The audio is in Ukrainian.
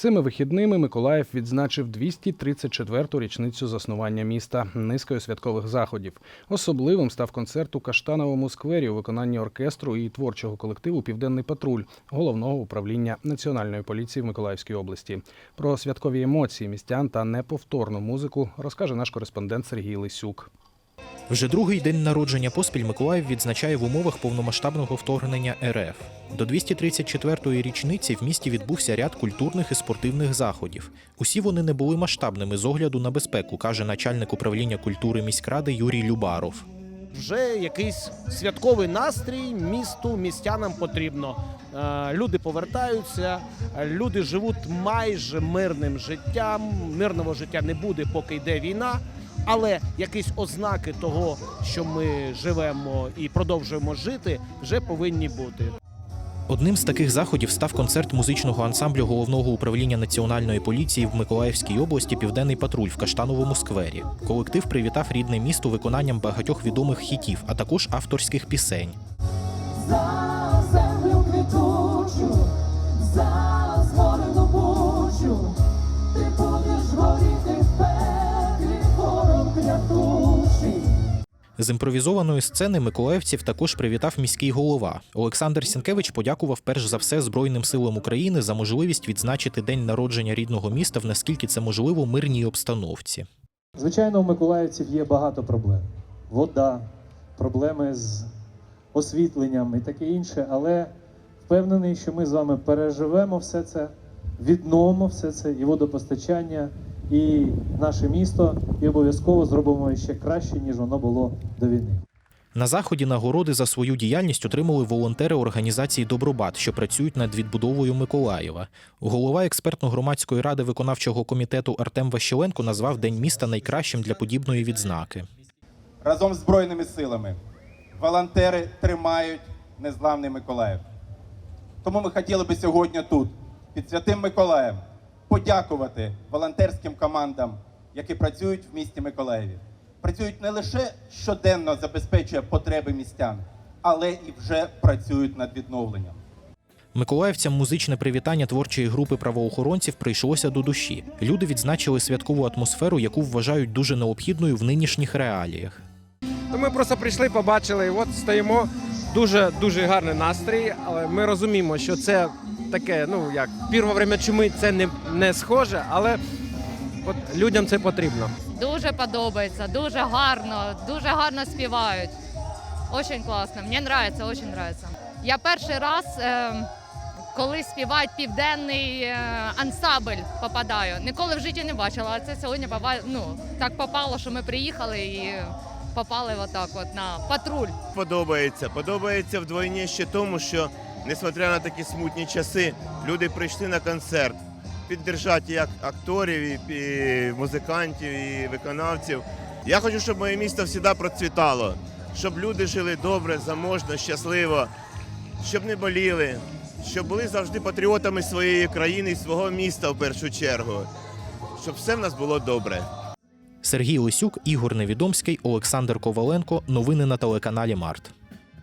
Цими вихідними Миколаїв відзначив 234-ту річницю заснування міста низкою святкових заходів. Особливим став концерт у Каштановому сквері у виконанні оркестру і творчого колективу Південний патруль головного управління національної поліції в Миколаївській області. Про святкові емоції містян та неповторну музику розкаже наш кореспондент Сергій Лисюк. Вже другий день народження поспіль Миколаїв відзначає в умовах повномасштабного вторгнення РФ. До 234-ї річниці в місті відбувся ряд культурних і спортивних заходів. Усі вони не були масштабними з огляду на безпеку, каже начальник управління культури міськради Юрій Любаров. вже якийсь святковий настрій місту, містянам потрібно. Е, Люди повертаються, люди живуть майже мирним життям. Мирного життя не буде, поки йде війна. Але якісь ознаки того, що ми живемо і продовжуємо жити, вже повинні бути. Одним з таких заходів став концерт музичного ансамблю головного управління національної поліції в Миколаївській області Південний патруль в Каштановому сквері. Колектив привітав рідне місто виконанням багатьох відомих хітів, а також авторських пісень. З імпровізованої сцени миколаївців також привітав міський голова. Олександр Сінкевич подякував перш за все Збройним силам України за можливість відзначити день народження рідного міста в наскільки це можливо мирній обстановці. Звичайно, у миколаївців є багато проблем: вода, проблеми з освітленням і таке інше. Але впевнений, що ми з вами переживемо все це, відновимо все це і водопостачання, і наше місто, і обов'язково зробимо ще краще, ніж воно було до війни. На заході нагороди за свою діяльність отримали волонтери організації Добробат, що працюють над відбудовою Миколаєва. Голова експертно-громадської ради виконавчого комітету Артем Ващеленко назвав День міста найкращим для подібної відзнаки. разом з Збройними силами. Волонтери тримають незламний Миколаїв. Тому ми хотіли би сьогодні тут, під Святим Миколаєм, подякувати волонтерським командам, які працюють в місті Миколаєві. Працюють не лише щоденно забезпечує потреби містян, але і вже працюють над відновленням. Миколаївцям музичне привітання творчої групи правоохоронців прийшлося до душі. Люди відзначили святкову атмосферу, яку вважають дуже необхідною в нинішніх реаліях. То ми просто прийшли, побачили, і от стоїмо. Дуже дуже гарний настрій, але ми розуміємо, що це таке, ну як перше время чуми це не, не схоже, але от людям це потрібно. Дуже подобається, дуже гарно, дуже гарно співають. Очень класно. Мені подобається, дуже подобається. Я перший раз, е, коли співають південний е, ансамбль, попадаю. Ніколи в житті не бачила, а це сьогодні попа- ну, так попало, що ми приїхали і попали отак от на патруль. подобається. Подобається вдвойні ще тому, що, несмотря на такі смутні часи, люди прийшли на концерт піддержати як акторів, і, музикантів, і виконавців. Я хочу, щоб моє місто завжди процвітало, щоб люди жили добре, заможно, щасливо, щоб не боліли, щоб були завжди патріотами своєї країни і свого міста в першу чергу, щоб все в нас було добре. Сергій Лисюк, Ігор Невідомський, Олександр Коваленко. Новини на телеканалі Март.